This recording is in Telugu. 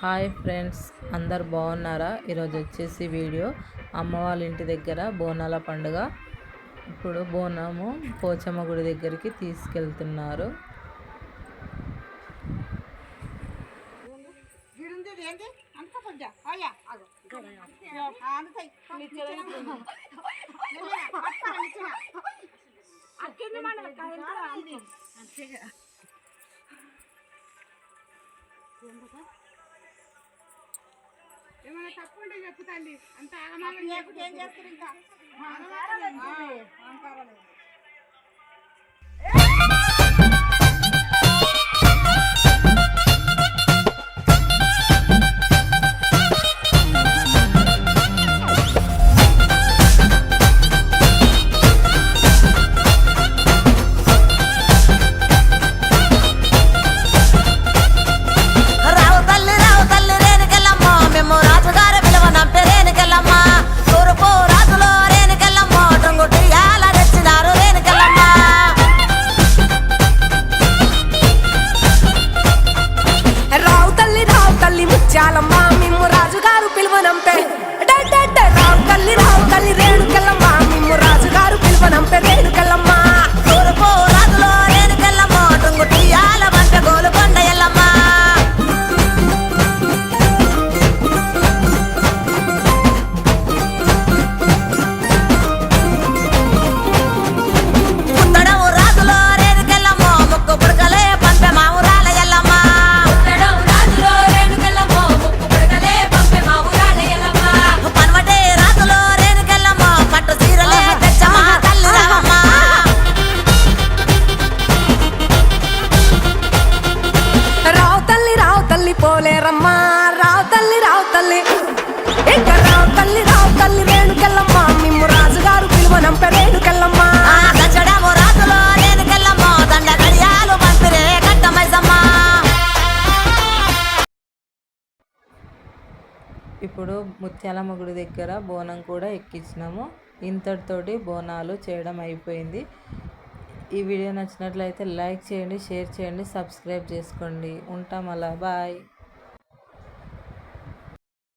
హాయ్ ఫ్రెండ్స్ అందరు బాగున్నారా? ఈరోజు వచ్చేసి వీడియో. అమ్మ వాళ్ళ ఇంటి దగ్గర బోనాల పండుగ. ఇప్పుడు బోనము పోచమ్మ గుడి దగ్గరికి తీసుకెళ్తున్నారు. గిడుంది ఏమైనా తప్పు ఉంటే చెప్పు తల్లి అంత ఏం చేస్తారు ఇంకా పిలువనంపే. ఇప్పుడు ముత్యాలమ్మ గుడి దగ్గర బోనం కూడా ఎక్కించినాము. ఇంతటితోటి బోనాలు చేయడం అయిపోయింది. ఈ వీడియో నచ్చినట్లయితే లైక్ చేయండి షేర్ చేయండి సబ్స్క్రైబ్ చేసుకోండి. ఉంటాం అలా. బాయ్.